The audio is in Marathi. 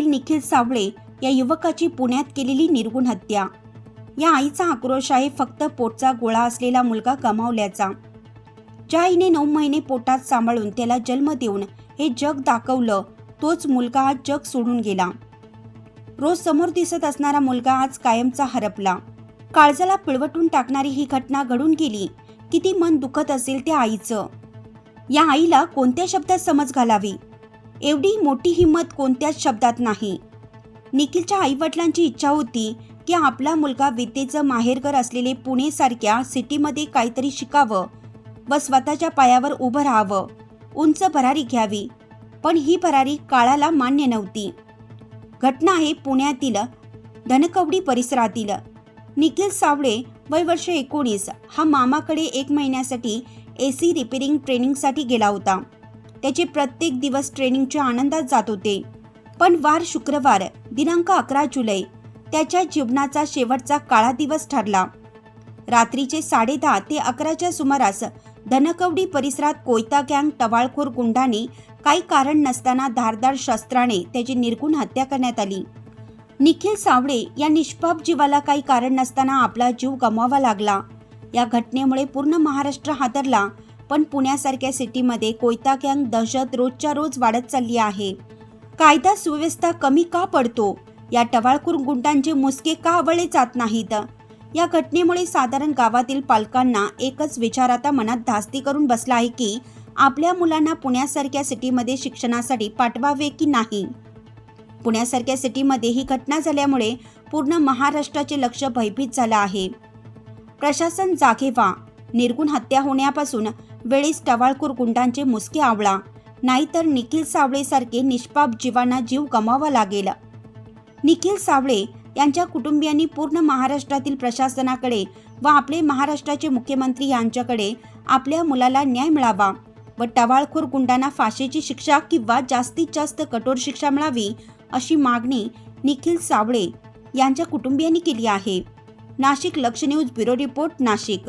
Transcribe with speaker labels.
Speaker 1: निखिल सावळे या युवकाची पुण्यात केलेली निर्गुण हत्या. या आईचा आक्रोश आहे फक्त पोटचा गोळा असलेला मुलगा गमावल्याचा. ज्या आईने नऊ महिने पोटात सांभाळून त्याला जन्म देऊन हे जग दाखवलं तोच मुलगा आज जग सोडून गेला. रोज समोर दिसत असणारा मुलगा आज कायमचा हरपला. काळजाला पिळवटून टाकणारी ही घटना घडून गेली किती मन दुखत असेल त्या आईचं. या आईला कोणत्या शब्दात समज घालावी? एवढी मोठी हिंमत कोणत्याच शब्दात नाही. निखिलच्या आईवडिलांची इच्छा होती की आपला मुलगा विद्येचं माहेरघर असलेले पुणेसारख्या सिटीमध्ये काहीतरी शिकावं व स्वतःच्या पायावर उभं राहावं उंच भरारी घ्यावी. पण ही भरारी काळाला मान्य नव्हती. घटना आहे पुण्यातील धनकवडी परिसरातील. निखिल सावळे वय वर्ष एकोणीस. हा मामाकडे एक महिन्यासाठी ए सी रिपेरिंग ट्रेनिंगसाठी गेला होता. त्याचे प्रत्येक दिवस ट्रेनिंगच्या आनंदात जात होते. पण वार शुक्रवार दिनांक अकरा जुलै त्याच्या जीवनाचा शेवटचा काळा दिवस ठरला. रात्रीचे साडेदहा ते अकराच्या सुमारास धनकवडी परिसरात कोयता गँग टवाळखोर गुंडाने काही कारण नसताना धारदार शस्त्राने त्याची निर्गुण हत्या करण्यात आली. निखिल सावळे या निष्पाप जीवाला काही कारण नसताना आपला जीव गमवावा लागला. या घटनेमुळे पूर्ण महाराष्ट्र हादरला पण पुण्यासारख्या सिटीमध्ये कोयता गँग दहशत रोजच्या रोज वाढत चालली आहे. कायदा सुव्यवस्था कमी का पडतो? या टवाळखोर गुंडांचे मुसके का आवळले जात नाहीत? या घटनेमुळे साधारण गावातील पालकांना एकच विचार आता मनात धास्ती करून बसला आहे की आपल्या मुलांना पुण्यासारख्या सिटीमध्ये शिक्षणासाठी पाठवावे की नाही? पुण्यासारख्या सिटीमध्ये ही घटना झाल्यामुळे पूर्ण महाराष्ट्राचे लक्ष भयभीत झालं आहे. प्रशासन जागे व्हा. निर्गुण हत्या होण्यापासून वेळीच टवाळखोर गुंडांचे मुसके आवळा. नाहीतर निखिल सावळेसारखे निष्पाप जीवांना जीव गमावा लागेल. निखिल सावळे यांच्या कुटुंबियांनी पूर्ण महाराष्ट्रातील प्रशासनाकडे व आपले महाराष्ट्राचे मुख्यमंत्री यांच्याकडे आपल्या मुलाला न्याय मिळावा व टवाळखोर गुंडांना फाशीची शिक्षा किंवा जास्तीत जास्त कठोर शिक्षा मिळावी अशी मागणी निखिल सावळे यांच्या कुटुंबियांनी केली आहे. नाशिक लक्ष न्यूज ब्युरो रिपोर्ट नाशिक.